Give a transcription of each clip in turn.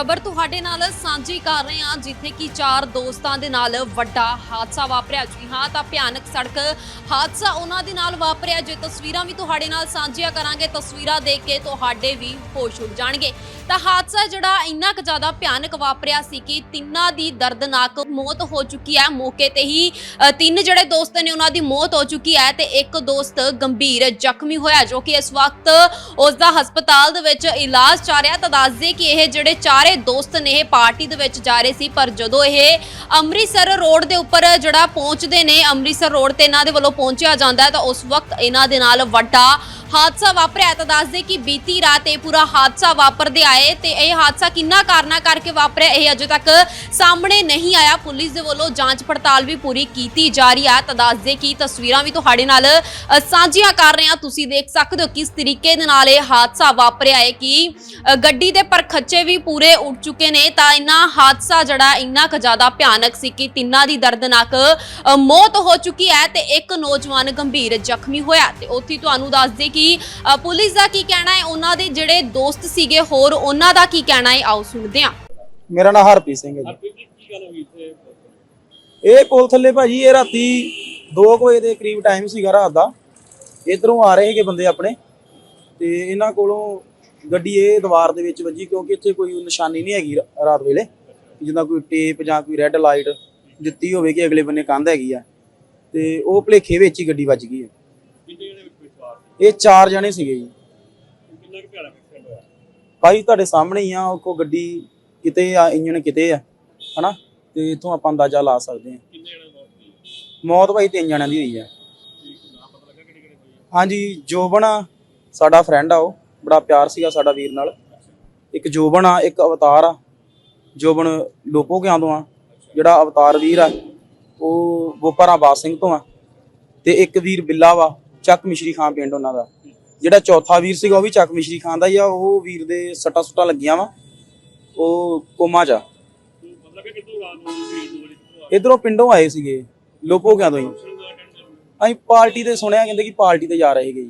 ਖਬਰ ਤੁਹਾਡੇ ਨਾਲ ਸਾਂਝੀ ਕਰ ਰਹੇ ਹਾਂ, ਜਿੱਥੇ ਕਿ ਚਾਰ ਦੋਸਤਾਂ ਦੇ ਨਾਲ ਵੱਡਾ ਹਾਦਸਾ ਵਾਪਰਿਆ। ਜੀ ਹਾਂ, ਤਾਂ ਭਿਆਨਕ ਸੜਕ ਹਾਦਸਾ ਉਹਨਾਂ ਦੇ ਨਾਲ ਵਾਪਰਿਆ। ਜੇ ਤਸਵੀਰਾਂ ਵੀ ਤੁਹਾਡੇ ਨਾਲ ਸਾਂਝੀਆਂ ਕਰਾਂਗੇ, ਤਸਵੀਰਾਂ ਦੇਖ ਕੇ ਤੁਹਾਡੇ ਵੀ ਹੋਸ਼ ਉੱਡ ਜਾਣਗੇ। ਤਾਂ ਹਾਦਸਾ ਜਿਹੜਾ ਇੰਨਾ ਕੁ ਜ਼ਿਆਦਾ ਭਿਆਨਕ ਵਾਪਰਿਆ ਸੀ ਕਿ ਤਿੰਨਾਂ ਦੀ ਦਰਦਨਾਕ ਮੌਤ ਹੋ ਚੁੱਕੀ ਹੈ। ਮੌਕੇ ਤੇ ਹੀ ਤਿੰਨ ਜਿਹੜੇ ਦੋਸਤ ਨੇ ਉਹਨਾਂ ਦੀ ਮੌਤ ਹੋ ਚੁੱਕੀ ਹੈ ਤੇ ਇੱਕ ਦੋਸਤ ਗੰਭੀਰ ਜ਼ਖਮੀ ਹੋਇਆ, ਜੋ ਕਿ ਇਸ ਵਕਤ ਉਸ ਦਾ ਹਸਪਤਾਲ ਦੇ ਵਿੱਚ ਇਲਾਜ ਚੱਲ ਰਿਹਾ। ਤਾਂ ਦੱਸਦੇ ਕਿ ਇਹ ਜਿਹੜੇ ਚਾਰੇ ਦੋਸਤ ਨੇ ਇਹ ਪਾਰਟੀ ਦੇ ਵਿੱਚ ਜਾ ਰਹੇ ਸੀ, ਪਰ ਜਦੋਂ ਇਹ ਅੰਮ੍ਰਿਤਸਰ ਰੋਡ ਦੇ ਉੱਪਰ ਜਿਹੜਾ ਪਹੁੰਚਦੇ ਨੇ, ਅੰਮ੍ਰਿਤਸਰ ਰੋਡ ਤੇ ਇਹਨਾਂ ਦੇ ਵੱਲੋਂ ਪਹੁੰਚਿਆ ਜਾਂਦਾ ਹੈ, ਤਾਂ ਉਸ ਵਕਤ ਇਹਨਾਂ ਦੇ ਨਾਲ ਵੱਡਾ ਹਾਦਸਾ ਵਾਪਰਿਆ ਤਾਂ ਦੱਸਦੇ ਕਿ ਬੀਤੀ ਰਾਤ ਇਹ ਪੂਰਾ ਹਾਦਸਾ ਵਾਪਰਦੇ ਆਏ ਤੇ ਇਹ ਹਾਦਸਾ ਕਿੰਨਾ ਕਾਰਨਾਂ ਕਰਕੇ ਵਾਪਰਿਆ ਇਹ ਅਜੇ ਤੱਕ ਸਾਹਮਣੇ ਨਹੀਂ ਆਇਆ। ਪੁਲਿਸ ਦੇ ਵੱਲੋਂ ਜਾਂਚ ਪੜਤਾਲ ਵੀ ਪੂਰੀ ਕੀਤੀ ਜਾ ਰਹੀ ਹੈ ਤਾਂ ਦੱਸਦੇ ਕਿ ਤਸਵੀਰਾਂ ਵੀ ਤੁਹਾਡੇ ਨਾਲ ਸਾਂਝੀਆਂ ਕਰ ਰਹੇ ਹਾਂ। ਤੁਸੀਂ ਦੇਖ ਸਕਦੇ ਹੋ ਕਿਸ ਤਰੀਕੇ ਦੇ ਨਾਲ ਇਹ ਹਾਦਸਾ ਵਾਪਰਿਆ ਹੈ ਕਿ ਗੱਡੀ ਦੇ ਪਰਖੱਚੇ ਵੀ ਪੂਰੇ ਉੱਡ ਚੁੱਕੇ ਨੇ ਤਾਂ ਇੰਨਾ ਹਾਦਸਾ ਜਿਹੜਾ ਇੰਨਾ ਕੁ ਜ਼ਿਆਦਾ ਭਿਆਨਕ ਸੀ ਕਿ ਤਿੰਨਾਂ ਦੀ ਦਰਦਨਾਕ ਮੌਤ ਹੋ ਚੁੱਕੀ ਹੈ ਤੇ ਇੱਕ ਨੌਜਵਾਨ ਗੰਭੀਰ ਜ਼ਖਮੀ ਹੋਇਆ ਤੇ ਉੱਥੇ ਤੁਹਾਨੂੰ ਦੱਸ ਦੇ ਕਿ ਅ, ਪੁਲਿਸ ਦਾ ਕੀ ਕਹਿਣਾ ਹੈ? ਉਹਨਾਂ ਦੇ ਜਿਹੜੇ ਦੋਸਤ ਸੀਗੇ ਹੋਰ ਉਹਨਾਂ ਦਾ ਕੀ ਕਹਿਣਾ ਹੈ? ਆਓ ਸੁਣਦੇ ਹਾਂ। ਮੇਰਾ ਨਾਮ ਹਰਪ੍ਰੀਤ ਸਿੰਘ ਹੈ ਜੀ। ਕੀ ਗੱਲ ਹੋ ਗਈ ਇੱਥੇ? ਇਹ ਪੁਲ ਥੱਲੇ ਭਾਜੀ ਇਹ ਰਾਤੀ 2 ਵਜੇ ਦੇ ਕਰੀਬ ਟਾਈਮ ਸੀਗਾ ਰਾਤ ਦਾ। ਇਧਰੋਂ ਆ ਰਹੇ ਸੀਗੇ ਬੰਦੇ ਆਪਣੇ। ਤੇ ਇਹਨਾਂ ਕੋਲੋਂ ਗੱਡੀ ਇਹ ਦੀਵਾਰ ਦੇ ਵਿੱਚ ਵੱਜੀ ਕਿਉਂਕਿ ਇੱਥੇ ਕੋਈ ਨਿਸ਼ਾਨੀ ਨਹੀਂ ਹੈਗੀ ਰਾਤ ਵੇਲੇ। ਜਿੱਦਾਂ ਕੋਈ ਟੇਪ ਜਾਂ ਕੋਈ ਰੈੱਡ ਲਾਈਟ ਦਿੱਤੀ ਹੋਵੇ ਕਿ ਅਗਲੇ ਬੰਨੇ ਕੰਧ ਹੈਗੀ ਆ। ਤੇ ਉਹ ਭਲੇਖੇ ਵਿੱਚ ਹੀ ਗੱਡੀ ਵੱਜ ਗਈ ਹੈ। ਇਹ ਚਾਰ ਜਣੇ ਸੀਗੇ ਜੀ। ਕਿੰਨਾ ਕੁ ਭਿਆਨਕ ਐਕਸੀਡੈਂਟ ਹੋਇਆ? ਭਾਈ ਤੁਹਾਡੇ ਸਾਹਮਣੇ ਹੀ ਆ ਉਹ ਕੋ ਗੱਡੀ ਕਿਤੇ ਆ ਇੰਜਣ ਕਿਤੇ ਆ ਹਨਾ? ਤੇ ਇਥੋਂ ਆਪਾਂ ਅੰਦਾਜ਼ਾ ਲਾ ਸਕਦੇ ਕਿੰਨੇ ਜਣੇ ਮੌਤ ਹੋਈ? ਮੌਤ ਭਾਈ ਤਿੰਨ ਜਣਿਆਂ ਦੀ ਹੋਈ ਆ। ਠੀਕ ਨਾ ਪਤਾ ਲੱਗਾ ਕਿਹੜੀ ਕਿਹੜੀ ਹੋਈ ਹੈ ਹਾਂਜੀ ਜੋਬਨ ਆ, ਸਾਡਾ ਫਰੈਂਡ ਆ ਉਹ ਬੜਾ ਪਿਆਰ ਸੀਗਾ ਸਾਡਾ ਵੀਰ ਨਾਲ। ਇੱਕ ਜੋਬਨ ਆ ਇੱਕ ਅਵਤਾਰ ਆ। ਜੋਬਨ ਲੋਪੋ ਕਿਆਂ ਤੋਂ ਆ? ਜਿਹੜਾ ਅਵਤਾਰ ਵੀਰ ਆ ਉਹ ਗੋਪਾਰਾ ਬਾਸ ਸਿੰਘ ਤੋਂ ਆ। ਤੇ ਇੱਕ ਵੀਰ ਬਿੱਲਾ ਵਾ ਚੱਕ ਮਿਸ਼ਰੀ ਖਾਨ ਪਿੰਡ ਉਹਨਾਂ ਦਾ। ਜਿਹੜਾ ਚੌਥਾ ਵੀਰ ਸੀਗਾ ਉਹ ਵੀ ਚੱਕ ਮਿਸ਼ਰੀ ਖਾਨ ਦਾ ਹੀ ਆ, ਉਹ ਵੀਰ ਦੇ ਸੱਟਾਂ ਸੁੱਟਾਂ ਲੱਗੀਆਂ ਵਾ। ਉਹ ਕੋਮਾ ਚ ਇਧਰੋਂ ਪਿੰਡੋਂ ਆਏ ਸੀਗੇ ਲੋਪੋ ਕਿਆਂ ਤੋਂ ਹੀ ਅਸੀਂ ਪਾਰਟੀ ਤੇ ਸੁਣਿਆ, ਕਹਿੰਦੇ ਕਿ ਪਾਰਟੀ ਤੇ ਜਾ ਰਹੇ ਸੀਗੇ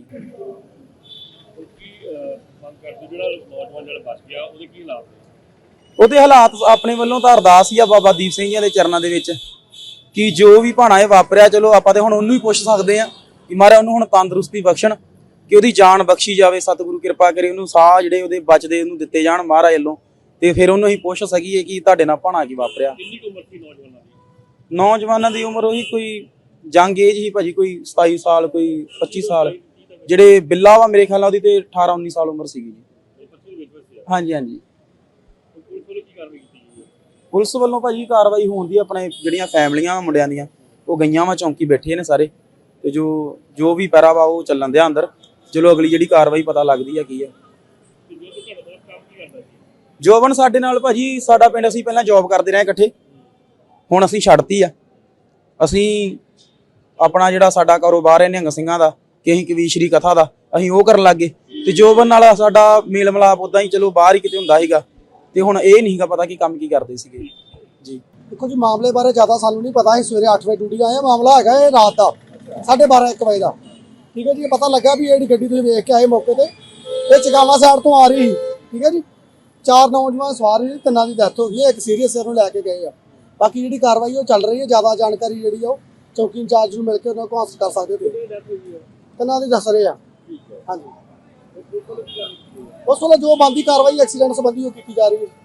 ਹਾਲਾਤ ਉਹਦੇ ਹਾਲਾਤ ਆਪਣੇ ਵੱਲੋਂ ਤਾਂ ਅਰਦਾਸ ਹੀ ਆ ਬਾਬਾ ਦੀਪ ਸਿੰਘ ਜੀ ਦੇ ਚਰਨਾਂ ਦੇ ਵਿੱਚ, ਕਿ ਜੋ ਵੀ ਭਾਣਾ ਇਹ ਵਾਪਰਿਆ, ਚਲੋ ਆਪਾਂ ਤੇ ਹੁਣ ਉਹਨੂੰ ਹੀ ਪੁੱਛ ਸਕਦੇ ਆ। ਕਿ ਮਹਾਰਾਜ ਉਹਨੂੰ ਹੁਣ ਤੰਦਰੁਸਤੀ ਬਖਸ਼ਣ ਕਿ ਉਹਦੀ ਜਾਨ ਬਖਸ਼ੀ ਜਾਵੇ ਸਤਿਗੁਰੂ ਕਿਰਪਾ ਕਰੇ ਉਹਨੂੰ ਸਾਹ ਜਿਹੜੇ ਉਹਦੇ ਬਚਦੇ ਉਹਨੂੰ ਦਿੱਤੇ ਜਾਣ ਮਹਾਰਾਜ ਵੱਲੋਂ। ਤੇ ਫਿਰ ਉਹਨੂੰ ਅਸੀਂ ਪੁੱਛ ਸਕੀਏ ਕਿ ਤੁਹਾਡੇ ਨਾਲ ਭਾਣਾ ਕੀ ਵਾਪਰਿਆ। ਨੌਜਵਾਨਾਂ ਦੀ? ਦੀ ਉਮਰ ਉਹੀ ਕੋਈ ਜੰਗ ਏਜ ਹੀ ਭਾਜੀ ਕੋਈ 27 ਸਾਲ ਕੋਈ 25 ਸਾਲ। ਜਿਹੜੇ ਬਿੱਲਾ ਵਾ ਮੇਰੇ ਖਿਆਲ ਨਾਲ ਉਹਦੀ ਤੇ 18 19 ਸਾਲ ਉਮਰ ਸੀਗੀ ਜੀ। ਹਾਂਜੀ ਹਾਂਜੀ। ਪੁਲਿਸ ਵੱਲੋਂ ਭਾਜੀ ਕਾਰਵਾਈ ਹੁੰਦੀ ਆ ਆਪਣੇ ਜਿਹੜੀਆਂ ਫੈਮਲੀਆਂ ਮੁੰਡਿਆਂ ਦੀਆਂ ਉਹ ਗਈਆਂ ਵਾ ਚੌਂਕੀ ਬੈਠੇ ਨੇ ਸਾਰੇ। ਤੇ ਜੋ ਜੋ ਵੀ ਪੈਰਾ ਵਾ ਉਹ ਚੱਲਣ ਦਿਆ ਅੰਦਰ। ਚਲੋ ਅਗਲੀ ਜਿਹੜੀ ਕਾਰਵਾਈ ਪਤਾ ਲੱਗਦੀ ਆ ਕੀ ਆ। ਜੋਬਨ ਸਾਡੇ ਨਾਲ ਭਾਜੀ, ਸਾਡਾ ਪਿੰਡ ਅਸੀਂ ਪਹਿਲਾਂ ਜੌਬ ਕਰਦੇ ਰਹੇ ਇਕੱਠੇ। ਹੁਣ ਅਸੀਂ ਛੱਡਤੀ ਆ। ਅਸੀਂ ਆਪਣਾ ਜਿਹੜਾ ਸਾਡਾ ਕਾਰੋਬਾਰ ਹੈ ਨਿਹੰਗ ਸਿੰਘਾਂ ਦਾ, ਕਿ ਅਸੀਂ ਕਵੀਸ਼ਰੀ ਕਥਾ ਦਾ, ਅਸੀਂ ਉਹ ਕਰਨ ਲੱਗੇ ਤੇ ਜੋਬਨ ਨਾਲ ਸਾਡਾ ਮੇਲ ਮਿਲਾਪ ਉਦਾਂ ਹੀ ਚਲੋ ਬਾਹਰ ਹੀ ਕਿਤੇ ਹੁੰਦਾ ਸੀਗਾ। ਤੇ ਹੁਣ ਇਹ ਨਹੀਂਗਾ ਪਤਾ ਕਿ ਕੰਮ ਕੀ ਕਰਦੇ ਸੀਗੇ। ਜੀ। ਦੇਖੋ ਜੀ, ਮਾਮਲੇ ਬਾਰੇ ਜ਼ਿਆਦਾ ਸਾਨੂੰ ਨਹੀਂ ਪਤਾ। ਅਸੀਂ ਸਵੇਰੇ 8 ਵਜੇ ਡਿਊਟੀ ਆਏ ਹਾਂ ਮਾਮਲਾ ਹੈਗਾ ਇਹ ਰਾਤ ਦਾ। 12:30 1 ਵਜੇ ਦਾ। ਠੀਕ ਹੈ ਜੀ ਪਤਾ ਲੱਗਾ ਵੀ ਜਿਹੜੀ ਗੱਡੀ ਤੁਸੀਂ ਵੇਖ ਕੇ ਆਏ ਮੌਕੇ ਤੇ, ਇਹ ਚਗਾਵਾ ਸਾਈਡ ਤੋਂ ਆ ਰਹੀ ਸੀ। ਠੀਕ ਹੈ ਜੀ, ਚਾਰ ਨੌਜਵਾਨ ਸਵਾਰ ਸੀ, ਤਿੰਨਾਂ ਦੀ ਡੈਥ ਹੋ ਗਈ ਹੈ, ਇੱਕ ਸੀਰੀਅਸ ਨੂੰ ਲੈ ਕੇ ਗਏ ਆ। ਬਾਕੀ ਜਿਹੜੀ ਕਾਰਵਾਈ ਉਹ ਚੱਲ ਰਹੀ ਹੈ, ਜ਼ਿਆਦਾ ਜਾਣਕਾਰੀ ਜਿਹੜੀ ਆ ਉਹ ਚੌਕੀ ਇੰਚਾਰਜ ਨੂੰ ਮਿਲ ਕੇ ਉਹਨਾਂ ਕੋਲ ਹਾਸਲ ਕਰ ਸਕਦੇ ਤੁਸੀਂ। ਤਿੰਨਾਂ ਦੀ ਦੱਸ ਰਹੇ ਆ। ਹਾਂਜੀ। ਉਸ ਵੇਲੇ ਜੋ ਬੰਦੀ ਕਾਰਵਾਈ ਐਕਸੀਡੈਂਟ ਸੰਬੰਧੀ ਉਹ ਕੀਤੀ ਜਾ ਰਹੀ ਹੈ।